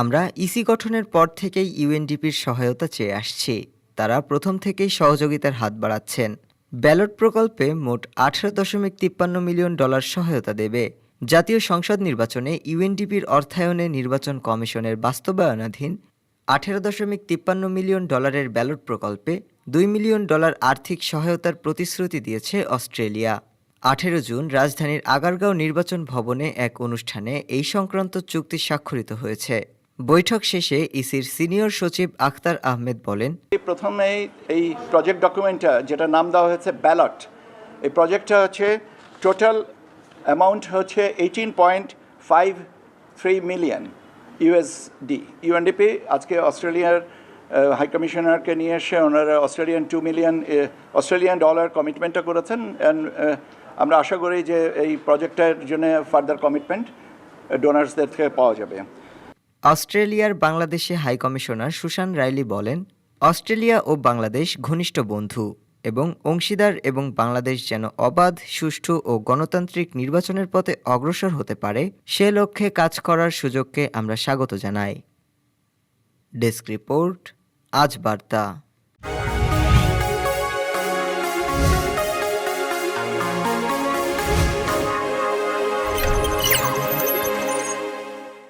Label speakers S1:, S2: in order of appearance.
S1: আমরা ইসি গঠনের পর থেকেই ইউএনডিপির সহায়তা চেয়ে আসছি। তারা প্রথম থেকেই সহযোগিতার হাত বাড়াচ্ছেন। ব্যালট প্রকল্পে মোট আঠারো দশমিক তিপ্পান্ন মিলিয়ন ডলার সহায়তা দেবে। জাতীয় সংসদ নির্বাচনে ইউএনডিপির অর্থায়নে নির্বাচন কমিশনের বাস্তবায়নাধীন আঠেরো দশমিক তিপ্পান্ন মিলিয়ন ডলারের ব্যালট প্রকল্পে দুই মিলিয়ন ডলার আর্থিক সহায়তার প্রতিশ্রুতি দিয়েছে অস্ট্রেলিয়া। আঠেরো জুন রাজধানীর আগারগাঁও নির্বাচন ভবনে এক অনুষ্ঠানে এই সংক্রান্ত চুক্তি স্বাক্ষরিত হয়েছে। বৈঠক শেষে ইসির সিনিয়র সচিব আখতার আহমেদ বলেন
S2: প্রথমে এই প্রজেক্ট ডকুমেন্টটা যেটা নাম দেওয়া হয়েছে ব্যালট, এই প্রজেক্টটা হচ্ছে টোটাল অ্যামাউন্ট হচ্ছে eighteen point five three million USD UNDP আজকে অস্ট্রেলিয়ার হাই কমিশনারকে নিয়ে এসে ওনারা Australian two million Australian dollar কমিটমেন্টটা করেছেন অ্যান্ড আমরা আশা করি যে এই প্রজেক্টের জন্য ফার্দার কমিটমেন্ট ডোনার্সদের থেকে পাওয়া যাবে।
S1: অস্ট্রেলিয়ার বাংলাদেশে হাই কমিশনার সুশান রাইলি বলেন, অস্ট্রেলিয়া ও বাংলাদেশ ঘনিষ্ঠ বন্ধু এবং অংশীদার এবং বাংলাদেশ যেন অবাধ, সুষ্ঠু ও গণতান্ত্রিক নির্বাচনের পথে অগ্রসর হতে পারে, সে লক্ষ্যে কাজ করার সুযোগকে আমরা স্বাগত জানাই। ডেস্ক রিপোর্ট, আজ বার্তা।